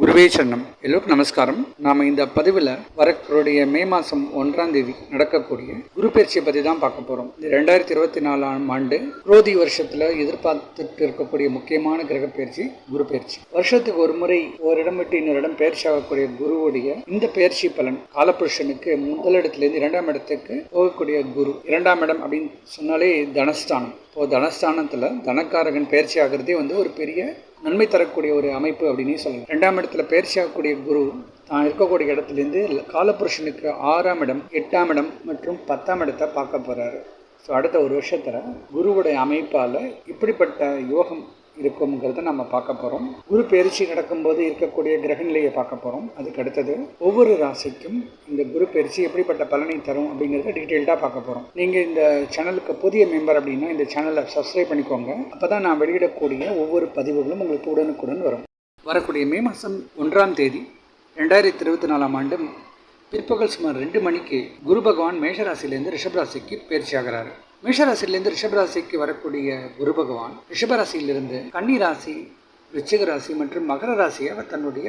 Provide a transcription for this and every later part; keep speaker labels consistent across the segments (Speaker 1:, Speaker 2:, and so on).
Speaker 1: குருவே சன்னம் எல்லோருக்கும் நமஸ்காரம். நாம இந்த பதிவில் வரக்கூடிய மே மாதம் ஒன்றாம் தேதி நடக்கக்கூடிய குரு பயிற்சியை பற்றி தான் பார்க்க போகிறோம் இந்த ரெண்டாயிரத்தி இருபத்தி நாலாம் ஆண்டு குரோதி வருஷத்தில் எதிர்பார்த்துட்டு இருக்கக்கூடிய முக்கியமான கிரக பயிற்சி குரு பயிற்சி. வருஷத்துக்கு ஒரு முறை ஒரு இடம் விட்டு இன்னொரு இடம் பயிற்சி ஆகக்கூடிய குருவுடைய இந்த பயிற்சி பலன் காலபுருஷனுக்கு முதலிடத்துலேருந்து இரண்டாம் இடத்துக்கு போகக்கூடிய குரு இரண்டாம் இடம் அப்படின்னு சொன்னாலே தனஸ்தானம். இப்போ தனஸ்தானத்தில் தனக்காரகன் பயிற்சி ஆகிறதே வந்து ஒரு பெரிய நன்மை தரக்கூடிய ஒரு அமைப்பு அப்படின்னே சொல்லலாம். ரெண்டாம் இடத்துல பயிற்சி ஆகக்கூடிய குரு தான் இருக்கக்கூடிய இடத்துலேருந்து காலபுருஷனுக்கு ஆறாம் இடம் எட்டாம் இடம் மற்றும் பத்தாம் இடத்தை பார்க்க போகிறாரு ஸோ அடுத்த ஒரு வருஷத்தில் குருவுடைய அமைப்பால் இப்படிப்பட்ட யோகம் இருக்குங்கிறத நம்ம பார்க்க போகிறோம் குரு பயிற்சி நடக்கும்போது இருக்கக்கூடிய கிரக நிலையை பார்க்க போகிறோம் அதுக்கு அடுத்தது ஒவ்வொரு ராசிக்கும் இந்த குரு பயிற்சி எப்படிப்பட்ட பலனை தரும் அப்படிங்கிறத டீட்டெயில்டாக பார்க்க போகிறோம் நீங்கள் இந்த சேனலுக்கு புதிய மெம்பர் அப்படின்னா இந்த சேனலை சப்ஸ்கிரைப் பண்ணிக்கோங்க. அப்போ தான் நான் வெளியிடக்கூடிய ஒவ்வொரு பதிவுகளும் உங்களுக்கு உடனுக்குடன் வரும். வரக்கூடிய மே மாதம் ஒன்றாம் தேதி ரெண்டாயிரத்தி இருபத்தி நாலாம் ஆண்டு பிற்பகல் சுமார் ரெண்டு மணிக்கு குரு பகவான் மேஷராசிலேருந்து ரிஷபராசிக்கு பயிற்சி ஆகிறாரு. மேஷராசிலேருந்து ரிஷபராசிக்கு வரக்கூடிய குரு பகவான் ரிஷபராசியிலிருந்து கன்னிராசி ராசி ராசி மற்றும் மகர ராசியை அவர் தன்னுடைய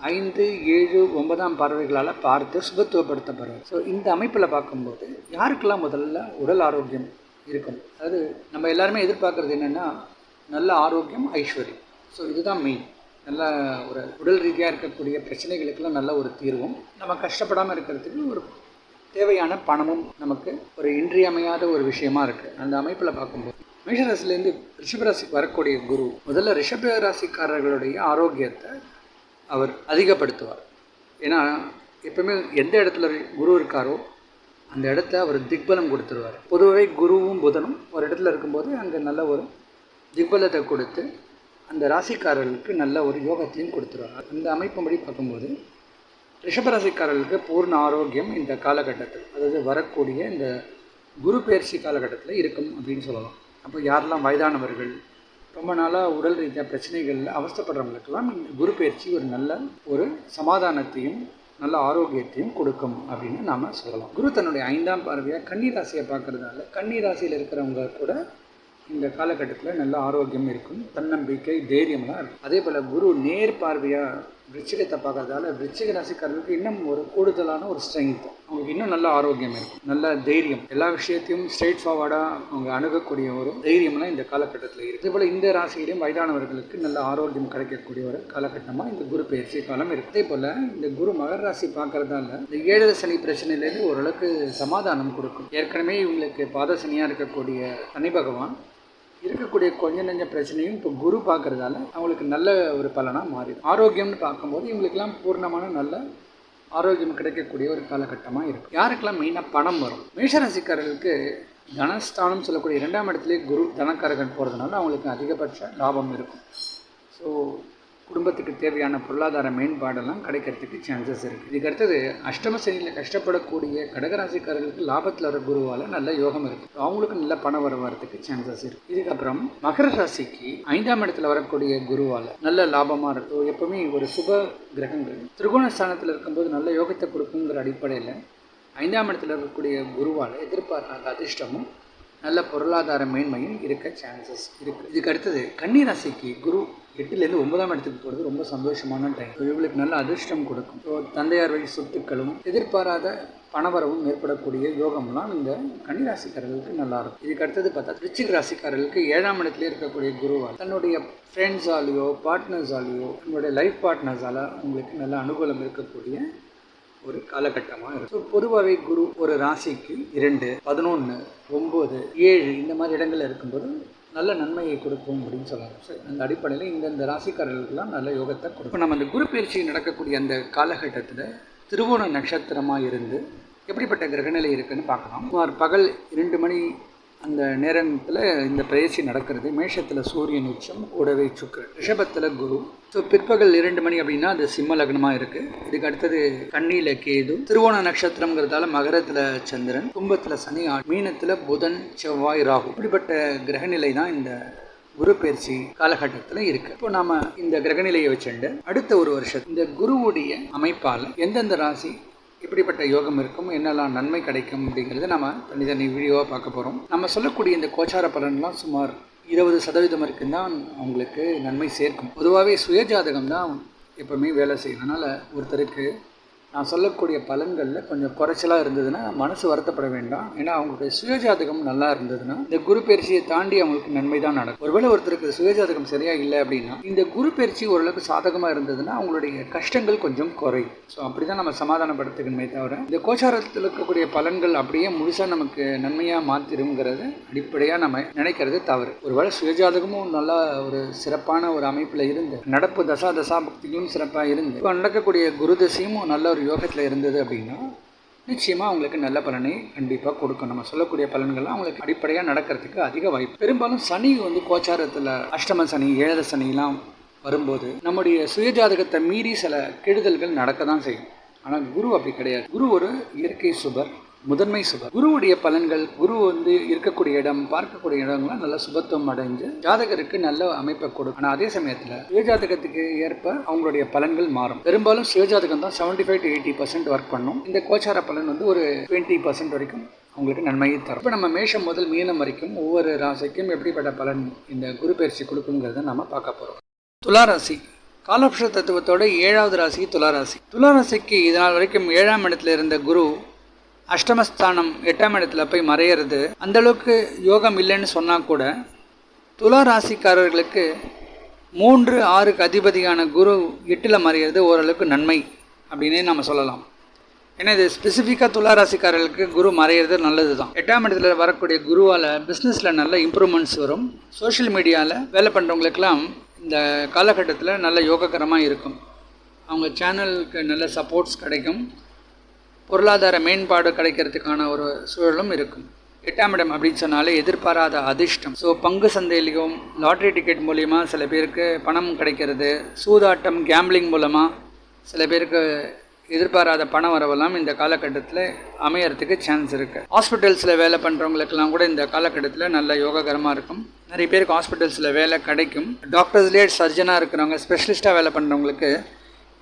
Speaker 1: ஐந்து ஏழு ஒன்பதாம் பார்வைகளால் பார்த்து சுபத்துவப்படுத்தப்படுறார் ஸோ இந்த அமைப்பில் பார்க்கும்போது யாருக்கெல்லாம் முதல்ல உடல் ஆரோக்கியம் இருக்கும்? அதாவது நம்ம எல்லாருமே எதிர்பார்க்குறது என்னென்னா நல்ல ஆரோக்கியம் ஐஸ்வர்யம். ஸோ இதுதான் மெயின் நல்ல ஒரு உடல் ரீதியாக இருக்கக்கூடிய பிரச்சனைகளுக்கெல்லாம் நல்ல ஒரு தீர்வும். நம்ம கஷ்டப்படாமல் இருக்கிறதுக்கு ஒரு தேவையான பணமும் நமக்கு ஒரு இன்றியமையாத ஒரு விஷயமா இருக்குது அந்த அமைப்பில் பார்க்கும்போது மேஷராசிலேருந்து ரிஷபராசிக்கு வரக்கூடிய குரு முதல்ல ரிஷபராசிக்காரர்களுடைய ஆரோக்கியத்தை அவர் அதிகப்படுத்துவார். ஏன்னா எப்பவுமே எந்த இடத்துல குரு இருக்காரோ அந்த இடத்த அவர் திக்பலம் கொடுத்துருவார். பொதுவாகவே குருவும் புதனும் ஒரு இடத்துல இருக்கும்போது அங்கே நல்ல ஒரு திக்பலத்தை கொடுத்து அந்த ராசிக்காரர்களுக்கு நல்ல ஒரு யோகத்தையும் கொடுத்துருவார் அந்த அமைப்பும்படி பார்க்கும்போது ரிஷபராசிக்காரர்களுக்கு பூர்ண ஆரோக்கியம் இந்த காலகட்டத்தில் அதாவது வரக்கூடிய இந்த குரு பயிற்சி காலகட்டத்தில் இருக்கும் அப்படின்னு சொல்லலாம். அப்போ யாரெல்லாம் வயதானவர்கள் ரொம்ப நாளாக உடல் ரீதியாக பிரச்சனைகளில் அவஸ்தப்படுறவங்களுக்கெல்லாம் இந்த குரு பயிற்சி ஒரு நல்ல ஒரு சமாதானத்தையும் நல்ல ஆரோக்கியத்தையும் கொடுக்கும் அப்படின்னு நாம் சொல்லலாம். குரு தன்னுடைய ஐந்தாம் பார்வையாக கன்னி ராசியை பார்க்கறதால கன்னி ராசியில் இருக்கிறவங்க கூட இந்த காலகட்டத்தில் நல்ல ஆரோக்கியம் இருக்கும் தன்னம்பிக்கை தைரியம்லாம் இருக்கும். அதே போல் குரு நேர் பார்வையாக விருச்சிகத்தை பார்க்கறதால விருச்சிக ராசிக்காரர்களுக்கு இன்னும் ஒரு கூடுதலான ஒரு ஸ்ட்ரென்த் அவங்களுக்கு இன்னும் நல்ல ஆரோக்கியம் இருக்கும். நல்ல தைரியம். எல்லா விஷயத்தையும் ஸ்ட்ரெயிட் ஃபார்வர்டாக அவங்க அணுகக்கூடிய ஒரு தைரியம்லாம் இந்த காலகட்டத்தில் இருக்குது போல் இந்த ராசியிலையும் வயதானவர்களுக்கு நல்ல ஆரோக்கியம் கிடைக்கக்கூடிய ஒரு காலகட்டமாக இந்த குரு பயிற்சி காலம் இருக்குது அதே போல் இந்த குரு மகர ராசி பார்க்குறதால இந்த ஏழு சனி பிரச்சனையிலேருந்து ஓரளவுக்கு சமாதானம் கொடுக்கும். ஏற்கனவே இவங்களுக்கு பாத சனியாக இருக்கக்கூடிய சனி பகவான் இருக்கக்கூடிய கொஞ்ச நெஞ்ச பிரச்சனையும் இப்போ குரு பார்க்கறதால அவங்களுக்கு நல்ல ஒரு பலனாக மாறிடும். ஆரோக்கியம்னு பார்க்கும்போது இவங்களுக்கெல்லாம் பூர்ணமான நல்ல ஆரோக்கியம் கிடைக்கக்கூடிய ஒரு காலகட்டமாக இருக்கும். யாருக்கெல்லாம் மெயினாக பணம் வரும்? மேஷராசிக்காரர்களுக்கு தனஸ்தானம் சொல்லக்கூடிய இரண்டாம் இடத்துலேயே குரு தனக்காரகன் போகிறதுனால அவங்களுக்கு அதிகபட்ச லாபம் இருக்கும். ஸோ குடும்பத்துக்கு தேவையான பொருளாதார மேம்பாடெல்லாம் கிடைக்கிறதுக்கு சான்சஸ் இருக்குது இதுக்கு அடுத்தது அஷ்டம சனியில் கஷ்டப்படக்கூடிய கடகராசிக்காரர்களுக்கு லாபத்தில் வர குருவால் நல்ல யோகம் இருக்குது அவங்களுக்கு நல்ல பணம் வர வரத்துக்கு சான்சஸ் இருக்குது இதுக்கப்புறம் மகர ராசிக்கு ஐந்தாம் இடத்துல வரக்கூடிய குருவால் நல்ல லாபமாக இருக்கும் எப்பவுமே ஒரு சுப கிரகங்கள். திரிகோணஸ்தானத்தில் இருக்கும்போது நல்ல யோகத்தை கொடுக்குங்கிற அடிப்படையில் ஐந்தாம் இடத்தில் இருக்கக்கூடிய குருவால் எதிர்பார்க்காத அதிர்ஷ்டமும் நல்ல பொருளாதார மேன்மையும் இருக்க சான்சஸ் இருக்குது இதுக்கு அடுத்தது கன்னி ராசிக்கு குரு எட்டுலேருந்து ஒன்பதாம் இடத்துக்கு போகிறது ரொம்ப சந்தோஷமான டைம் இவங்களுக்கு நல்ல அதிர்ஷ்டம் கொடுக்கும். ஸோ தந்தையார் வழி சொத்துக்களும் எதிர்பாராத பணவரவும் ஏற்படக்கூடிய யோகம்லாம் இந்த கன்னிராசிக்காரர்களுக்கு நல்லா இருக்கும். இதுக்கு அடுத்தது பார்த்தா ரிச்சிக் ராசிக்காரர்களுக்கு ஏழாம் இடத்துல இருக்கக்கூடிய குருவால் தன்னுடைய ஃப்ரெண்ட்ஸாலேயோ பார்ட்னர்ஸாலேயோ நம்மளுடைய லைஃப் பார்ட்னர்ஸால் உங்களுக்கு நல்ல அனுகூலம் இருக்கக்கூடிய ஒரு காலகட்டமாக இருக்கும். ஸோ பொதுவாகவே குரு ஒரு ராசிக்கு இரண்டு பதினொன்று ஒம்பது ஏழு இந்த மாதிரி இடங்களில் இருக்கும்போது நல்ல நன்மையை கொடுக்கும் அப்படின்னு சொல்லலாம். சரி அந்த அடிப்படையில் இந்தந்த ராசிக்காரர்களுக்கெல்லாம் நல்ல யோகத்தை கொடுக்கும். நம்ம அந்த குரு பயிற்சி நடக்கக்கூடிய அந்த காலகட்டத்தில் திருவோண நட்சத்திரமாக இருந்து எப்படிப்பட்ட கிரகநிலை இருக்குன்னு பார்க்கலாம். சுமார் பகல் இரண்டு மணி அந்த நேரத்தில் இந்த பயிற்சி நடக்கிறது. மேஷத்தில் சூரியன் உச்சம் கூடவே சுக்கரன். ரிஷபத்தில் குரு. ஸோ பிற்பகல் இரண்டு மணி அப்படின்னா அது சிம்ம லக்னமாக இருக்குது இதுக்கு அடுத்தது கண்ணியில் கேது. திருவோண நட்சத்திரங்கிறதால மகரத்தில் சந்திரன் கும்பத்தில் சனி மீனத்தில் புதன் செவ்வாய் ராகு. இப்படிப்பட்ட கிரகநிலை தான் இந்த குரு பயிற்சி காலகட்டத்தில் இருக்கு. இப்போ நாம இந்த கிரகநிலையை வச்சுண்டு அடுத்த ஒரு வருஷம் இந்த குருவுடைய அமைப்பால் எந்தெந்த ராசி எப்படிப்பட்ட யோகம் இருக்கும் என்னெல்லாம் நன்மை கிடைக்கும் அப்படிங்கிறத நம்ம தனித்தனி வீடியோவாக பார்க்க போகிறோம் நம்ம சொல்லக்கூடிய இந்த கோச்சார பலன்லாம் சுமார் இருபது சதவீதம் வரைக்கும் தான் அவங்களுக்கு நன்மை சேர்க்கும். பொதுவாகவே சுயஜாதகம் தான் எப்பவுமே வேலை செய்யும். அதனால் ஒருத்தருக்கு நான் சொல்லக்கூடிய பலன்களில் கொஞ்சம் குறைச்சலாக இருந்ததுன்னா மனசு வருத்தப்பட வேண்டாம். ஏன்னா அவங்களுடைய சுயஜாதகம் நல்லா இருந்ததுன்னா இந்த குரு பயிற்சியை தாண்டி அவங்களுக்கு நன்மை தான் நடக்கும். ஒருவேளை ஒருத்தருக்கு சுயஜாதகம் சரியாக இல்லை அப்படின்னா இந்த குரு பயிற்சி ஓரளவுக்கு சாதகமாக இருந்ததுன்னா அவங்களுடைய கஷ்டங்கள் கொஞ்சம் குறையும். ஸோ அப்படி தான் நம்ம சமாதானப்படுத்துக்கணுமே தவிர இந்த கோச்சாரத்தில் இருக்கக்கூடிய பலன்கள் அப்படியே முழுசாக நமக்கு நன்மையாக மாற்றிடுங்கிறது அடிப்படையாக நம்ம நினைக்கிறது தவறு. ஒருவேளை சுயஜாதகமும் நல்லா ஒரு சிறப்பான ஒரு அமைப்பில் இருந்து நடப்பு தசா தசாபக்தியும் சிறப்பாக இருந்து இப்போ நடக்கக்கூடிய குரு தசையும் நல்ல ஒரு யோகத்தில் இருந்தது அப்படின்னா நிச்சயமாக அவங்களுக்கு நல்ல பலனை கண்டிப்பாக கொடுக்கும். நம்ம சொல்லக்கூடிய பலன்கள்லாம் அவங்களுக்கு அடிப்படையாக நடக்கிறதுக்கு அதிக வாய்ப்பு. பெரும்பாலும் சனி வந்து கோச்சாரத்தில் அஷ்டம சனி ஏழர சனிலாம் வரும்போது நம்முடைய சுயஜாதகத்தை மீறி சில கெடுதல்கள் நடக்க தான் செய்யும். ஆனால் குரு அப்படி கிடையாது. குரு ஒரு இயற்கை சுபர். முதன்மை சுபம். குருவுடைய பலன்கள் குரு வந்து இருக்கக்கூடிய இடம் பார்க்கக்கூடிய இடங்கள்லாம் நல்ல சுபத்துவம் அடைஞ்சு ஜாதகருக்கு நல்ல அமைப்பை கொடுக்கும். ஆனால் அதே சமயத்தில் சுயஜாதகத்துக்கு ஏற்ப அவங்களுடைய பலன்கள் மாறும். பெரும்பாலும் சுயஜாதகம் தான் seventy five to eighty percent work பண்ணும். இந்த கோச்சார பலன் வந்து ஒரு டுவெண்ட்டி பர்சன்ட் வரைக்கும் உங்களுக்கு நன்மையை தரும். இப்போ நம்ம மேஷம் முதல் மீனம் வரைக்கும் ஒவ்வொரு ராசிக்கும் எப்படிப்பட்ட பலன் இந்த குரு பயிற்சி கொடுக்குங்கிறத நம்ம பார்க்க போகிறோம் துளாராசி. காலபுஷ தத்துவத்தோட ஏழாவது ராசி துளாராசி. துளாராசிக்கு இதனால் வரைக்கும் ஏழாம் இடத்துல இருந்த குரு அஷ்டமஸ்தானம் எட்டாம் இடத்துல போய் மறையிறது. அந்த அளவுக்கு யோகம் இல்லைன்னு சொன்னால் கூட துலா ராசிக்காரர்களுக்கு மூன்று ஆறுக்கு அதிபதியான குரு எட்டில் மறையிறது ஓரளவுக்கு நன்மை அப்படின்னே நம்ம சொல்லலாம். ஏன்னா இது ஸ்பெசிஃபிக்காக துலா ராசிக்காரர்களுக்கு குரு மறையிறது நல்லது தான் எட்டாம் இடத்துல வரக்கூடிய குருவால் பிஸ்னஸில் நல்ல இம்ப்ரூவ்மெண்ட்ஸ் வரும். சோஷியல் மீடியாவில் வேலை பண்ணுறவங்களுக்கெல்லாம் இந்த காலகட்டத்தில் நல்ல யோககரமாக இருக்கும். அவங்க சேனலுக்கு நல்ல சப்போர்ட்ஸ் கிடைக்கும். பொருளாதார மேம்பாடு கிடைக்கிறதுக்கான ஒரு சூழலும் இருக்கும். எட்டாம் இடம் அப்படின்னு சொன்னாலே எதிர்பாராத அதிர்ஷ்டம். ஸோ பங்கு சந்தையிலையும் லாட்ரி டிக்கெட் மூலிமா சில பேருக்கு பணம் கிடைக்கிறது. சூதாட்டம் கேம்பிளிங் மூலமாக சில பேருக்கு எதிர்பாராத பண வரவெல்லாம் இந்த காலகட்டத்தில் அமையறதுக்கு சான்ஸ் இருக்குது ஹாஸ்பிட்டல்ஸில் வேலை பண்ணுறவங்களுக்கெல்லாம் கூட இந்த காலகட்டத்தில் நல்ல யோககரமாக இருக்கும். நிறைய பேருக்கு ஹாஸ்பிட்டல்ஸில் வேலை கிடைக்கும். டாக்டர்ஸ்லேயே சர்ஜனாக இருக்கிறவங்க ஸ்பெஷலிஸ்ட்டாக வேலை பண்ணுறவங்களுக்கு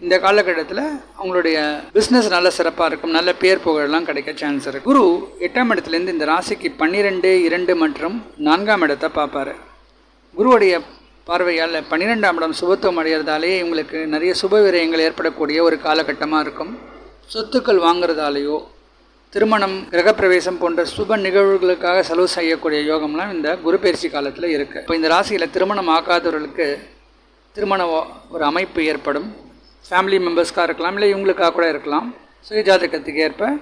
Speaker 1: இந்த காலகட்டத்தில் அவங்களுடைய பிஸ்னஸ் நல்ல சிறப்பாக இருக்கும். நல்ல பேர் புகழெல்லாம் கிடைக்க சான்ஸ் இருக்குது குரு எட்டாம் இடத்துலேருந்து இந்த ராசிக்கு பன்னிரெண்டு இரண்டு மற்றும் நான்காம் இடத்தை பார்ப்பார். குருவுடைய பார்வையால் பன்னிரெண்டாம் இடம் சுபத்துவம் அடைகிறதாலேயே இவங்களுக்கு நிறைய சுப விரயங்கள் ஏற்படக்கூடிய ஒரு காலகட்டமாக இருக்கும். சொத்துக்கள் வாங்குறதாலேயோ திருமணம் கிரகப்பிரவேசம் போன்ற சுப நிகழ்வுகளுக்காக செலவு செய்யக்கூடிய யோகம்லாம் இந்த குரு பயிற்சி காலத்தில் இருக்குது இப்போ இந்த ராசியில் திருமணம் ஆகாதவர்களுக்கு திருமண ஒரு அமைப்பு ஏற்படும். ஃபேமிலி மெம்பர்ஸ்க்காக இருக்கலாம் இல்லை இவங்களுக்காக கூட இருக்கலாம். சுயஜாதகத்துக்கு ஏற்ப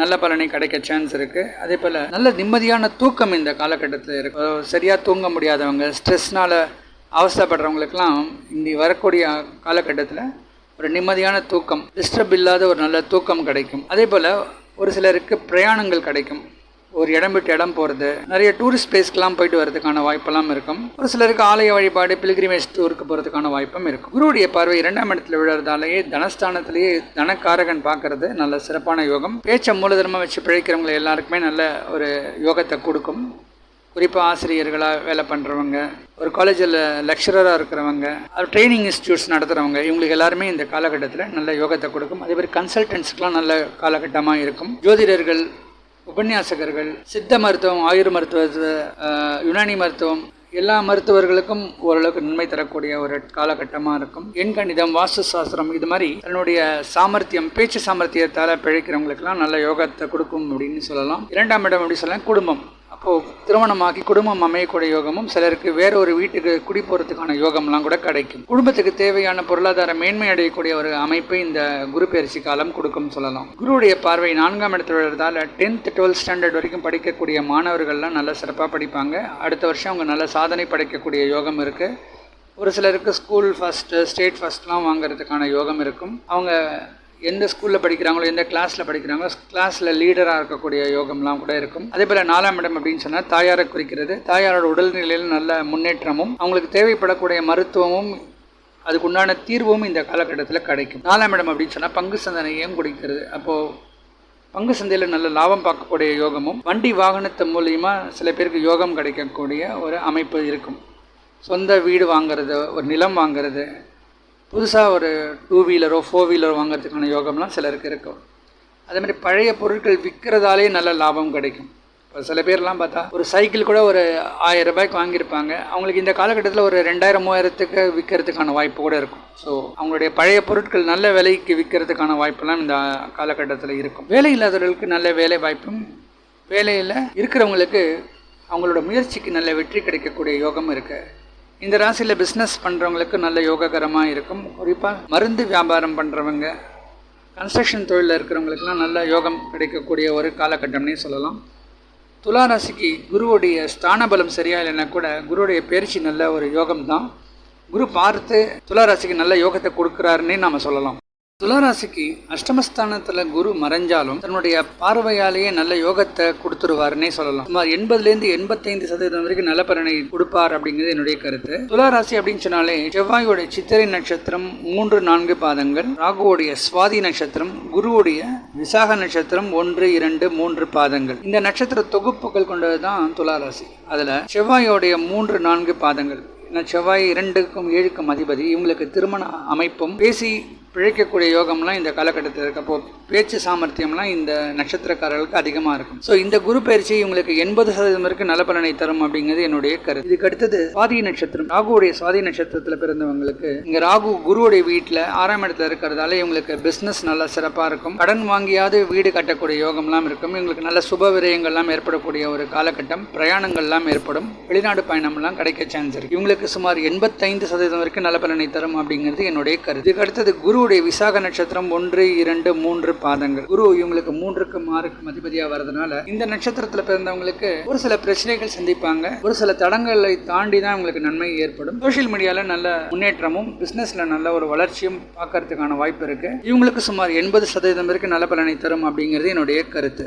Speaker 1: நல்ல பலனை கிடைக்க சான்ஸ் இருக்குது அதே போல் நல்ல நிம்மதியான தூக்கம் இந்த காலகட்டத்தில் இருக்கு. சரியாக தூங்க முடியாதவங்க ஸ்ட்ரெஸ்னால் அவசரப்படுறவங்களுக்கெல்லாம் இனி வரக்கூடிய காலகட்டத்தில் ஒரு நிம்மதியான தூக்கம் டிஸ்டர்ப் இல்லாத ஒரு நல்ல தூக்கம் கிடைக்கும். அதே போல் ஒரு சிலருக்கு பிரயாணங்கள் கிடைக்கும். ஒரு இடம் விட்டு இடம் போகிறது நிறைய டூரிஸ்ட் பிளேஸ்க்கெலாம் போயிட்டு வரதுக்கான வாய்ப்பெல்லாம் இருக்கும். ஒரு சிலருக்கு ஆலய வழிபாடு பிலிகிரிமேஜ் டூருக்கு போகிறதுக்கான வாய்ப்பும் இருக்கும். குருவுடைய பார்வை இரண்டாம் இடத்துல விழுறதாலேயே தனஸ்தானத்திலேயே தனக்காரகன் பார்க்கறது நல்ல சிறப்பான யோகம். பேச்சை மூலதனமாக வச்சு பிழைக்கிறவங்க எல்லாருக்குமே நல்ல ஒரு யோகத்தை கொடுக்கும். குறிப்பாக ஆசிரியர்களாக வேலை பண்ணுறவங்க ஒரு காலேஜில் லெக்சரராக இருக்கிறவங்க ட்ரைனிங் இன்ஸ்டியூட்ஸ் நடத்துகிறவங்க இவங்களுக்கு எல்லாருமே இந்த காலகட்டத்தில் நல்ல யோகத்தை கொடுக்கும். அதே மாதிரி கன்சல்டன்ஸ்க்குலாம் நல்ல காலகட்டமாக இருக்கும். ஜோதிடர்கள் உபன்யாசகர்கள் சித்த மருத்துவம் ஆயுர் மருத்துவ யுனானி மருத்துவம் எல்லா மருத்துவர்களுக்கும் ஓரளவுக்கு நன்மை தரக்கூடிய ஒரு காலகட்டமாக இருக்கும். எண்கணிதம் வாஸ்து சாஸ்திரம் இது மாதிரி தன்னுடைய சாமர்த்தியம் பேச்சு சாமர்த்தியத்தால் பிழைக்கிறவங்களுக்கெல்லாம் நல்ல யோகத்தை கொடுக்கும் அப்படின்னு சொல்லலாம். இரண்டாம் இடம் அப்படின்னு சொல்லலாம்? குடும்பம். அப்போது திருமணமாக்கி குடும்பம் அமையக்கூடிய யோகமும் சிலருக்கு வேற ஒரு வீட்டுக்கு குடி போகிறதுக்கான யோகம்லாம் கூட கிடைக்கும். குடும்பத்துக்கு தேவையான பொருளாதார மேன்மை அடையக்கூடிய ஒரு அமைப்பு இந்த குரு பயிற்சி காலம் கொடுக்கும் சொல்லலாம். குருவுடைய பார்வை நான்காம் இடத்துல உள்ளதால் டென்த் டுவெல்த் ஸ்டாண்டர்ட் வரைக்கும் படிக்கக்கூடிய மாணவர்கள்லாம் நல்லா சிறப்பாக படிப்பாங்க. அடுத்த வருஷம் அவங்க நல்ல சாதனை படைக்கக்கூடிய யோகம் இருக்குது ஒரு சிலருக்கு ஸ்கூல் ஃபஸ்ட்டு ஸ்டேட் ஃபஸ்ட்லாம் வாங்குறதுக்கான யோகம் இருக்கும். அவங்க எந்த ஸ்கூலில் படிக்கிறாங்களோ எந்த கிளாஸில் படிக்கிறாங்களோ கிளாஸில் லீடராக இருக்கக்கூடிய யோகம்லாம் கூட இருக்கும். அதே போல் நாலாம் இடம் அப்படின்னு சொன்னால் தாயாரை குறிக்கிறது. தாயாரோட உடல்நிலையில் நல்ல முன்னேற்றமும் அவங்களுக்கு தேவைப்படக்கூடிய மருத்துவமும் அதுக்குண்டான தீர்வும் இந்த காலகட்டத்தில் கிடைக்கும். நாலாம் இடம் அப்படின்னு சொன்னால் பங்கு சந்தனையும் குடிக்கிறது. அப்போது பங்கு சந்தையில் நல்ல லாபம் பார்க்கக்கூடிய யோகமும் வண்டி வாகனத்து மூலியமா சில பேருக்கு யோகம் கிடைக்கக்கூடிய ஒரு அமைப்பு இருக்கும். சொந்த வீடு வாங்குறது ஒரு நிலம் வாங்குறது புதுசாக ஒரு டூ வீலரோ ஃபோர் வீலரோ வாங்குறதுக்கான யோகம்லாம் சிலருக்கு இருக்கும். அதே மாதிரி பழைய பொருட்கள் விற்கிறதாலே நல்ல லாபம் கிடைக்கும். இப்போ இப்போ சில பேர்லாம் பார்த்தா ஒரு சைக்கிள் கூட ஒரு ஆயிரம் ரூபாய்க்கு வாங்கியிருப்பாங்க. அவங்களுக்கு இந்த காலகட்டத்தில் ஒரு ரெண்டாயிரம் மூவாயிரத்துக்கு விற்கிறதுக்கான வாய்ப்பு கூட இருக்கும். ஸோ அவங்களுடைய பழைய பொருட்கள் நல்ல விலைக்கு விற்கிறதுக்கான வாய்ப்பெல்லாம் இந்த காலகட்டத்தில் இருக்கும். வேலை இல்லாதவர்களுக்கு நல்ல வேலை வாய்ப்பும் வேலையில் இருக்கிறவங்களுக்கு அவங்களோட முயற்சிக்கு நல்ல வெற்றி கிடைக்கக்கூடிய யோகம் இருக்குது இந்த ராசியில் பிஸ்னஸ் பண்ணுறவங்களுக்கு நல்ல யோககரமாக இருக்கும். குறிப்பாக மருந்து வியாபாரம் பண்ணுறவங்க கன்ஸ்ட்ரக்ஷன் தொழிலில் இருக்கிறவங்களுக்குலாம் நல்ல யோகம் கிடைக்கக்கூடிய ஒரு காலகட்டம்னே சொல்லலாம். துலா ராசிக்கு குருவுடைய ஸ்தானபலம் சரியாக சரியா இல்லைன்னா கூட குருவுடைய பயிற்சி நல்ல ஒரு யோகம் தான் குரு பார்த்து துலா ராசிக்கு நல்ல யோகத்தை கொடுக்குறாருன்னே நாம் சொல்லலாம். துளராசிக்கு அஷ்டமஸ்தானத்தில் குரு மறைஞ்சாலும் தன்னுடைய பார்வையாலேயே நல்ல யோகத்தை கொடுத்துருவாருன்னே சொல்லலாம். சுமார் எண்பதுலேருந்து எண்பத்தைந்து சதவீதம் வரைக்கும் நல்ல பலனை கொடுப்பார் அப்படிங்கிறது என்னுடைய கருத்து. துளாராசி அப்படின்னு சொன்னாலே செவ்வாயோட சித்திரை நட்சத்திரம் மூன்று நான்கு பாதங்கள் ராகுவோடைய சுவாதி நட்சத்திரம் குருவுடைய விசாக நட்சத்திரம் ஒன்று இரண்டு மூன்று பாதங்கள். இந்த நட்சத்திர தொகுப்புகள் கொண்டது தான் துளாராசி. அதில் செவ்வாயோடைய மூன்று நான்கு பாதங்கள். செவ்வாய் இரண்டுக்கும் ஏழுக்கும் அதிபதி. இவங்களுக்கு திருமண அமைப்பும் பேசி பிழைக்கக்கூடிய யோகம்லாம் இந்த காலகட்டத்தில் இருக்கப்போ பேச்சு சாமர்த்தியம்லாம் இந்த நட்சத்திரக்காரர்களுக்கு அதிகமாக இருக்கும். ஸோ இந்த குரு பயிற்சி இவங்களுக்கு எண்பது சதவீதம் வரைக்கும் நல்ல பலனை தரும் அப்படிங்கிறது என்னுடைய கருத்து. இதுக்கு அடுத்தது சுவாதி நட்சத்திரம். ராகுவுடைய சுவாதி நட்சத்திரத்தில் பிறந்தவங்களுக்கு இங்கே ராகு குருவுடைய வீட்டில் ஆறாம் இடத்துல இருக்கிறதால இவங்களுக்கு பிஸ்னஸ் நல்லா சிறப்பாக இருக்கும். கடன் வாங்கியாவது வீடு கட்டக்கூடிய யோகம்லாம் இருக்கும். இவங்களுக்கு நல்ல சுப விரயங்கள்லாம் ஏற்படக்கூடிய ஒரு காலகட்டம். பிரயாணங்கள்லாம் ஏற்படும். வெளிநாடு பயணம்லாம் கிடைக்க சான்ஸ் இருக்கு. இவங்களுக்கு சுமார் எண்பத்தைந்து சதவீதம் வரைக்கும் நல்ல பலனை தரும் அப்படிங்கிறது என்னுடைய கருத்து. இதுக்கு அடுத்தது குருவுடைய விசாக நட்சத்திரம் ஒன்று இரண்டு மூன்று பாதங்கள். குரு இவங்களுக்கு மூன்றுக்கு மாறுக்கு அதிபதியாக வரதுனால இந்த நட்சத்திரத்தில் பிறந்தவங்களுக்கு ஒரு சில பிரச்சனைகள் சந்திப்பாங்க. ஒரு சில தடங்களை தாண்டி தான் அவங்களுக்கு நன்மை ஏற்படும். சோஷியல் மீடியாவில் நல்ல முன்னேற்றமும் பிஸ்னஸில் நல்ல ஒரு வளர்ச்சியும் பார்க்கறதுக்கான வாய்ப்பு இருக்கு. இவங்களுக்கு சுமார் எண்பது சதவீதம் வரைக்கும் நல்ல பலனை தரும் அப்படிங்கிறது என்னுடைய கருத்து.